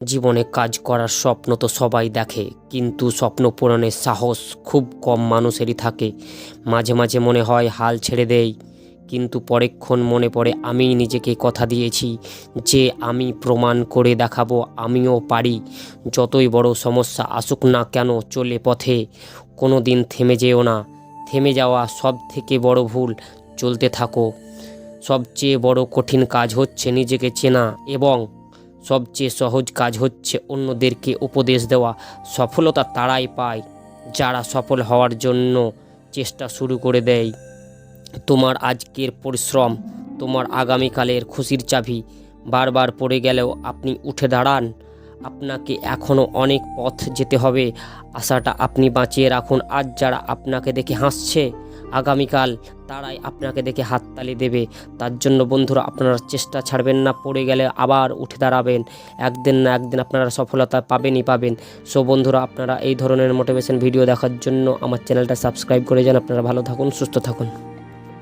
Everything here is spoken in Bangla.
জীবনে কাজ করার স্বপ্ন তো সবাই দেখে, কিন্তু স্বপ্ন পূরণের সাহস খুব কম মানুষেরই থাকে। মাঝে মাঝে মনে হয় হাল ছেড়ে দেই, কিন্তু পরেক্ষণ মনে পড়ে আমিই নিজেকে কথা দিয়েছি, যে আমি প্রমাণ করে দেখাবো আমিও পারি। যতই বড় সমস্যা আসুক না কেন চলে পথে কোনো দিন থেমে যেও না। থেমে যাওয়া সব থেকে বড় ভুল, চলতে থাকো। সবচেয়ে বড় কঠিন কাজ হচ্ছে নিজেকে চেনা এবং সবচেয়ে সহজ কাজ হচ্ছে অন্যদেরকে উপদেশ দেওয়া, সফলতা তারাই পায়। যারা সফল হওয়ার জন্য চেষ্টা শুরু করে দেয়। তোমার আজকের পরিশ্রম, তোমার আগামীকালের খুশির চাবি, বারবার পড়ে গেলেও আপনি উঠে দাঁড়ান। আপনাকে এখনও অনেক পথ যেতে হবে। আশাটা আপনি বাঁচিয়ে রাখুন। আজ যারা আপনাকে দেখে হাসছে, আগামীকাল তারাই আপনাকে দেখে হাততালি দেবে। তার জন্য বন্ধুরা, আপনারা চেষ্টা ছাড়বেন না, পড়ে গেলে আবার উঠে দাঁড়াবেন। একদিন না একদিন আপনারা সফলতা পাবেনই পাবেন। সো বন্ধুরা, আপনারা এই ধরনের মোটিভেশন ভিডিও দেখার জন্য আমার চ্যানেলটা সাবস্ক্রাইব করে যান। আপনারা ভালো থাকুন, সুস্থ থাকুন।